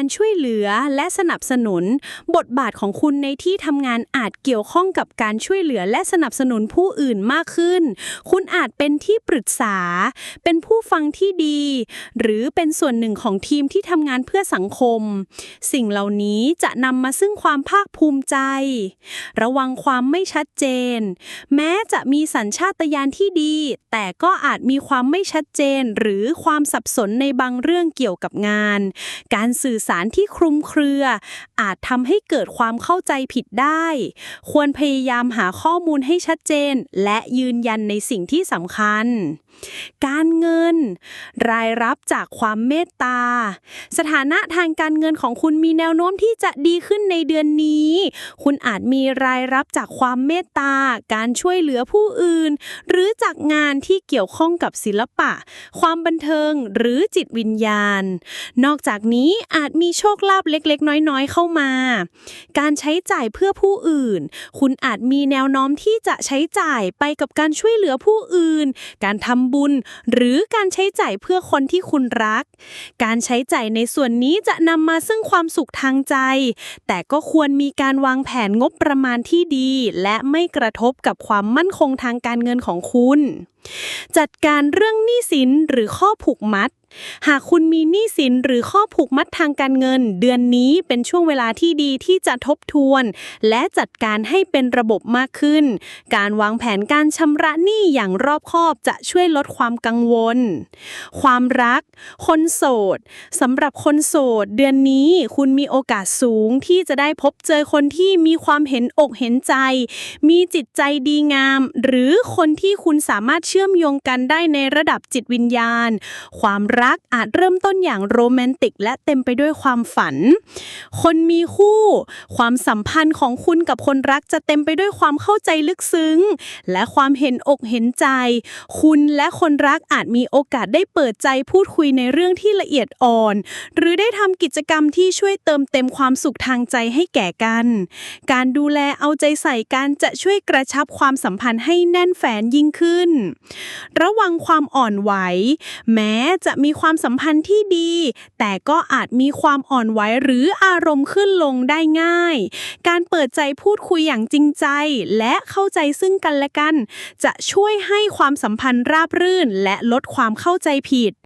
การช่วยเหลือและสนับสนุน บทบาทของคุณในที่ทำงานอาจเกี่ยวข้องกับการช่วยเหลือและสนับสนุนผู้อื่นมากขึ้น คุณอาจเป็นที่ปรึกษา เป็นผู้ฟังที่ดี หรือเป็นส่วนหนึ่งของทีมที่ทำงานเพื่อสังคม สิ่งเหล่านี้จะนำมาซึ่งความภาคภูมิใจ ระวังความไม่ชัดเจน แม้จะมีสัญชาตญาณที่ดี แต่ก็อาจมีความไม่ชัดเจน หรือความสับสนในบางเรื่องเกี่ยวกับงาน การสื่อสารที่คลุมเครือ อาจทำให้เกิดความเข้าใจผิดได้ ควรพยายามหาข้อมูลให้ชัดเจน และยืนยันในสิ่งที่สำคัญ การเงิน รายรับจากความเมตตา สถานะทางการเงินของคุณมีแนวโน้มที่จะดีขึ้นในเดือนนี้ คุณอาจมีรายรับจากความเมตตา การช่วยเหลือผู้อื่น หรือจากงานที่เกี่ยวข้องกับศิลปะ ความบันเทิงหรือจิตวิญญาณ นอกจากนี้อาจมีโชคลาภเล็กๆ น้อยๆ เข้ามา การใช้จ่ายเพื่อผู้อื่น คุณอาจมีแนวโน้มที่จะใช้จ่ายไปกับการช่วยเหลือผู้อื่น การทำบุญ หรือการใช้จ่ายเพื่อคนที่คุณรัก การใช้จ่ายในส่วนนี้จะนำมาซึ่งความสุขทางใจ แต่ก็ควรมีการวางแผนงบประมาณที่ดี และไม่กระทบกับความมั่นคงทางการเงินของคุณ จัดการเรื่องหนี้สินหรือข้อผูกมัด หากคุณมีหนี้สินหรือข้อผูกมัดทางการเงิน เดือนนี้เป็นช่วงเวลาที่ดีที่จะทบทวน และจัดการให้เป็นระบบมากขึ้น การวางแผนการชำระหนี้อย่างรอบคอบจะช่วยลดความกังวล ความรัก คนโสดสำหรับคนโสด เดือนนี้คุณมีโอกาสสูงที่จะได้พบเจอคนที่มีความเห็นอกเห็นใจ มีจิตใจดีงาม หรือคนที่คุณสามารถเชื่อมโยงกันได้ในระดับจิตวิญญาณ ความรักอาจเริ่มต้นอย่างโรแมนติก และเต็มไปด้วยความฝัน คนมีคู่ ความสัมพันธ์ของคุณกับคนรักจะเต็มไปด้วยความเข้าใจลึกซึ้ง และความเห็นอกเห็นใจ คุณและคนรักอาจมีโอกาสได้เปิดใจพูดคุยในเรื่องที่ละเอียดอ่อน หรือได้ทำกิจกรรมที่ช่วยเติมเต็มความสุขทางใจให้แก่กัน การดูแลเอาใจใส่กันจะช่วยกระชับความสัมพันธ์ให้แน่นแฟนยิ่งขึ้น ระวังความอ่อนไหว แม้จะมีมีความสัมพันธ์ที่ดี แต่ก็อาจมีความอ่อนไหวหรืออารมณ์ขึ้นลงได้ง่าย การเปิดใจพูดคุยอย่างจริงใจ และเข้าใจซึ่งกันและกัน จะช่วยให้ความสัมพันธ์ราบรื่น และลดความเข้าใจผิด